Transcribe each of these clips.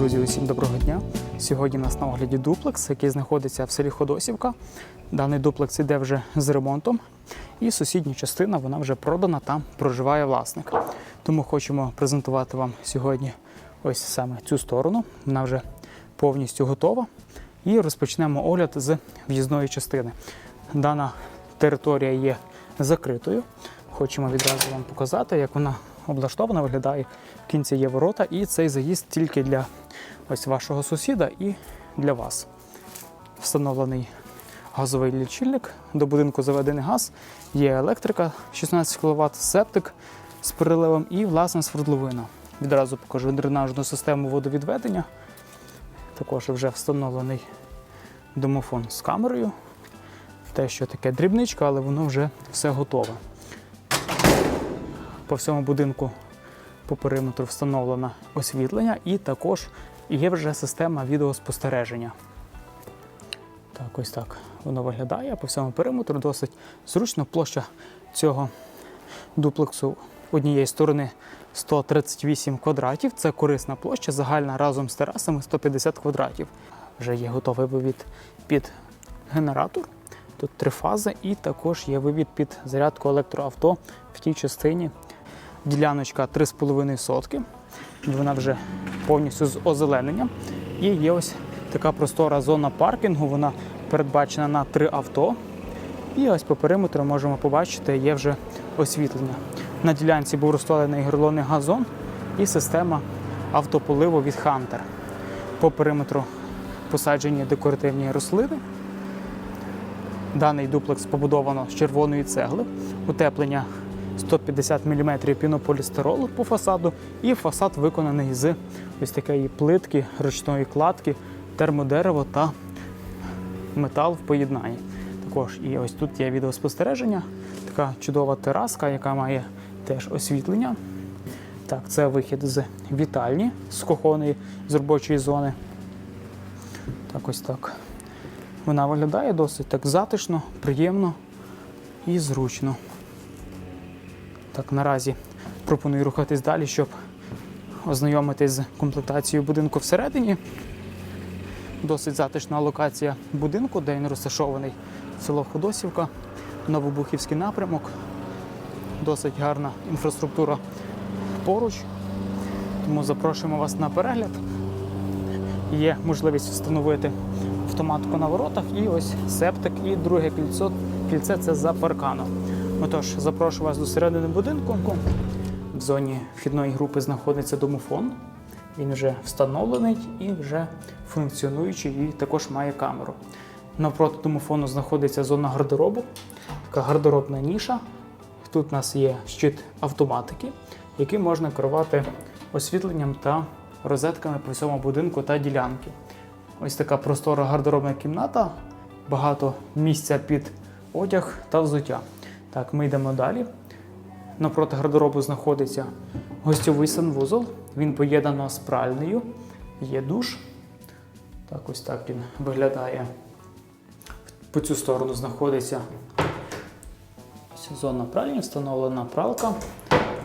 Друзі, усім доброго дня. Сьогодні у нас на огляді дуплекс, який знаходиться в селі Ходосівка. Даний дуплекс іде вже з ремонтом, і сусідня частина вона вже продана, там проживає власник. Тому хочемо презентувати вам сьогодні ось саме цю сторону. Вона вже повністю готова. І розпочнемо огляд з в'їзної частини. Дана територія є закритою. Хочемо відразу вам показати, як вона облаштована, виглядає. В кінці є ворота, і цей заїзд тільки для ось вашого сусіда і для вас. Встановлений газовий лічильник, до будинку заведений газ, є електрика 16 кВт, септик з переливом і власна свердловина. Відразу покажу дренажну систему водовідведення. Також вже встановлений домофон з камерою. Те, що таке дрібничка, але воно вже все готове. По всьому будинку по периметру встановлено освітлення і також є вже система відеоспостереження. Так, ось так воно виглядає. По всьому периметру досить зручно. Площа цього дуплексу однієї сторони 138 квадратів. Це корисна площа, загальна разом з терасами 150 квадратів. Вже є готовий вивід під генератор. Тут три фази, і також є вивід під зарядку електроавто в тій частині. Діляночка 3,5 сотки. Вона вже повністю з озелененням. І є ось така простора зона паркінгу. Вона передбачена на три авто. І ось по периметру можемо побачити, є вже освітлення. На ділянці був розставлений гірлонний газон і система автополиву від Hunter. По периметру посаджені декоративні рослини. Даний дуплекс побудовано з червоної цегли, утеплення 150 мм пінополістиролу по фасаду, і фасад виконаний з ось такої плитки, ручної кладки, термодерево та метал в поєднанні. Також і ось тут є відеоспостереження, така чудова тераска, яка має теж освітлення. Так, це вихід з вітальні, з кухонної, з робочої зони. Так, ось так. Вона виглядає досить так затишно, приємно і зручно. Так, наразі пропоную рухатись далі, щоб ознайомитись з комплектацією будинку всередині. Досить затишна локація будинку, де він розташований село Ходосівка, Новобухівський напрямок. Досить гарна інфраструктура поруч. Тому запрошуємо вас на перегляд. Є можливість встановити автоматику на воротах і ось септик, і друге кільцо. Кільце це за парканом. Отож, запрошую вас до середини будинку. В зоні вхідної групи знаходиться домофон. Він вже встановлений і вже функціонуючий, і також має камеру. Навпроти домофону знаходиться зона гардеробу, така гардеробна ніша. Тут у нас є щит автоматики, яким можна керувати освітленням та розетками по всьому будинку та ділянки. Ось така простора гардеробна кімната, багато місця під одяг та взуття. Так, ми йдемо далі. Напроти гардеробу знаходиться гостьовий санвузол. Він поєднано з пральнею. Є душ. Так, ось так він виглядає. По цю сторону знаходиться зона пральні, встановлена пралка.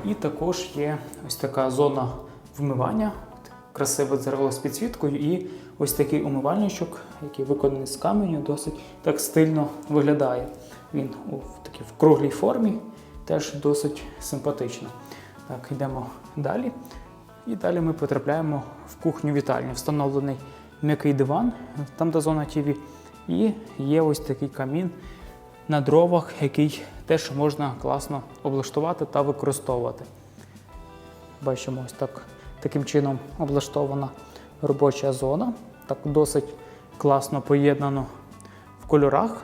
І також є ось така зона вмивання, красиве дзеркало з підсвіткою і ось такий умивальничок, який виконаний з каменю, досить так стильно виглядає. Він у такій в круглій формі, теж досить симпатично. Так, йдемо далі. І далі ми потрапляємо в кухню вітальню. Встановлений м'який диван, там де зона ТВ. І є ось такий камін на дровах, який теж можна класно облаштувати та використовувати. Бачимо, ось так таким чином облаштована робоча зона. Так досить класно поєднано в кольорах.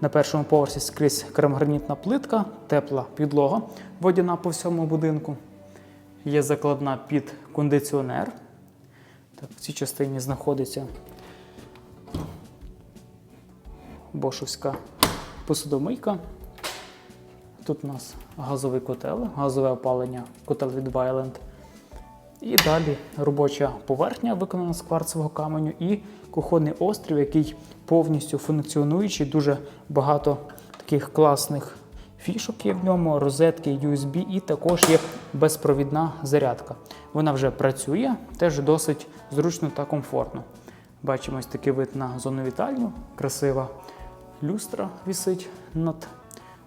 На першому поверсі скрізь кремгранітна плитка, тепла підлога, водяна по всьому будинку. Є закладна під кондиціонер. Так, в цій частині знаходиться бошовська посудомийка. Тут у нас газовий котел, газове опалення, котел від Violent. І далі робоча поверхня, виконана з кварцевого каменю, і кухонний острів, який повністю функціонуючий, дуже багато таких класних фішок є в ньому, розетки USB і також є безпровідна зарядка. Вона вже працює, теж досить зручно та комфортно. Бачимо ось такий вид на зону вітальню, красива люстра висить над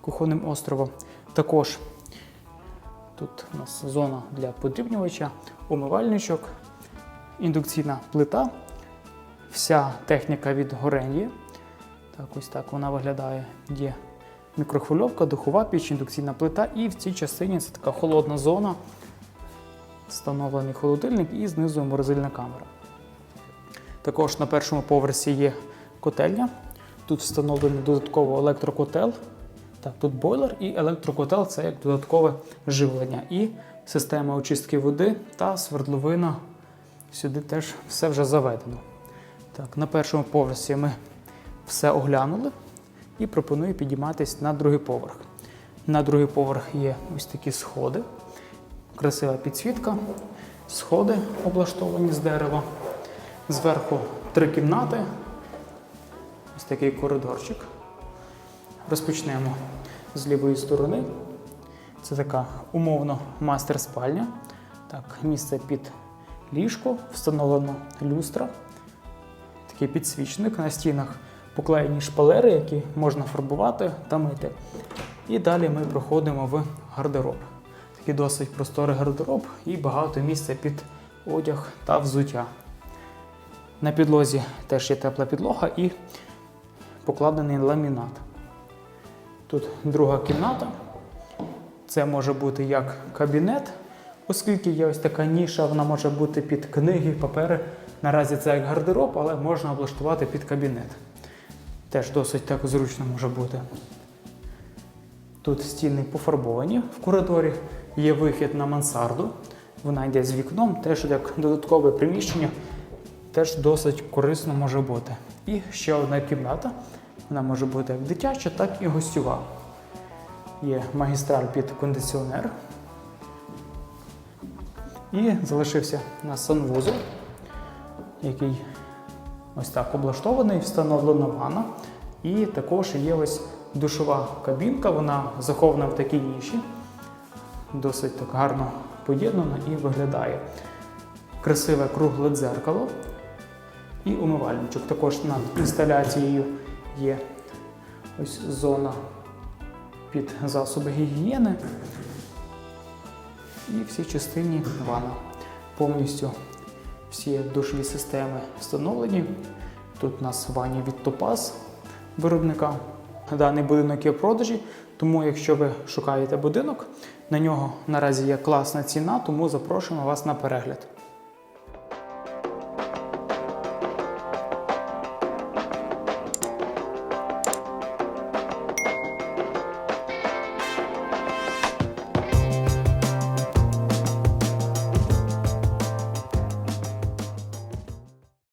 кухонним островом. Також тут у нас зона для подрібнювача, умивальничок, індукційна плита, вся техніка від Горен'є. Так, ось так вона виглядає. Є мікрохвильовка, духова піч, індукційна плита, і в цій частині це така холодна зона, встановлений холодильник і знизу морозильна камера. Також на першому поверсі є котельня. Тут встановлений додатково електрокотел. Так, тут бойлер і електрокотел це як додаткове живлення. І система очистки води та свердловина. Сюди теж все вже заведено. Так, на першому поверсі ми все оглянули і пропоную підійматися на другий поверх. На другий поверх є ось такі сходи, красива підсвітка, сходи облаштовані з дерева. Зверху три кімнати, ось такий коридорчик. Розпочнемо з лівої сторони. Це така умовно мастер-спальня. Так, місце під ліжко, встановлено люстра, такий підсвічник на стінах, поклеєні шпалери, які можна фарбувати та мити. І далі ми проходимо в гардероб. Такий досить просторий гардероб і багато місця під одяг та взуття. На підлозі теж є тепла підлога і покладений ламінат. Тут друга кімната. Це може бути як кабінет, оскільки є ось така ніша, вона може бути під книги, папери. Наразі це як гардероб, але можна облаштувати під кабінет. Теж досить так зручно може бути. Тут стіни пофарбовані в коридорі, є вихід на мансарду. Вона йде з вікном, теж як додаткове приміщення, теж досить корисно може бути. І ще одна кімната. Вона може бути як дитяча, так і гостьова. Є магістраль під кондиціонер. І залишився у нас санвузол, який ось так облаштований, встановлена ванна. І також є ось душова кабінка, вона захована в такій ніші. Досить так гарно поєднана і виглядає. Красиве кругле дзеркало і умивальничок. Також над інсталяцією є ось зона під засоби гігієни. І в цій частині ванна. Повністю всі душові системи встановлені. Тут у нас в ванні від Топаз виробника. Даний будинок є в продажі, тому якщо ви шукаєте будинок, на нього наразі є класна ціна, тому запрошуємо вас на перегляд.